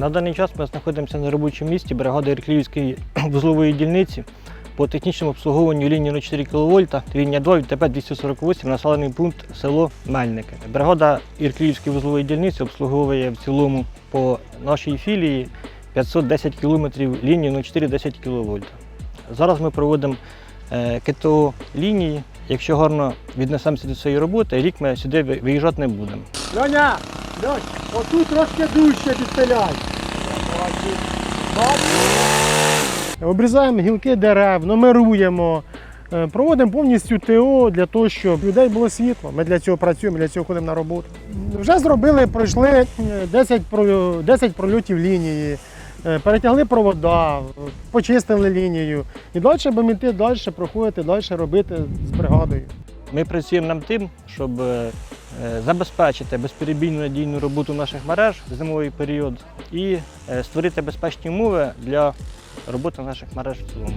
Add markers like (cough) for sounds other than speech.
На даний час ми знаходимося на робочому місці бригади Іркліївської (clears throat) вузлової дільниці по технічному обслуговуванню лінії 04 кВт, лінія 2 від ТП 248, населений пункт село Мельники. Бригада Іркліївської вузлової дільниці обслуговує в цілому по нашій філії 510 км лінії 04 10 кВт. Зараз ми проводимо е, КТО лінії. Якщо гарно віднесемося до цієї роботи, рік ми сюди виїжджати не будемо. Льоня, отут трошки дужче підпиляй. Обрізаємо гілки дерев, номеруємо, е, проводимо повністю ТО для того, щоб людей було світло. Ми для цього працюємо, для цього ходимо на роботу. Вже зробили, пройшли е, 10, 10 прольотів лінії, е, перетягли провода, почистили лінію. І далі будемо йти далі, проходити, далі робити з бригадою. Ми працюємо над тим, щоб е, е, забезпечити безперебійну надійну роботу наших мереж в зимовий період і е, створити безпечні умови для роботи наших мереж в цілому.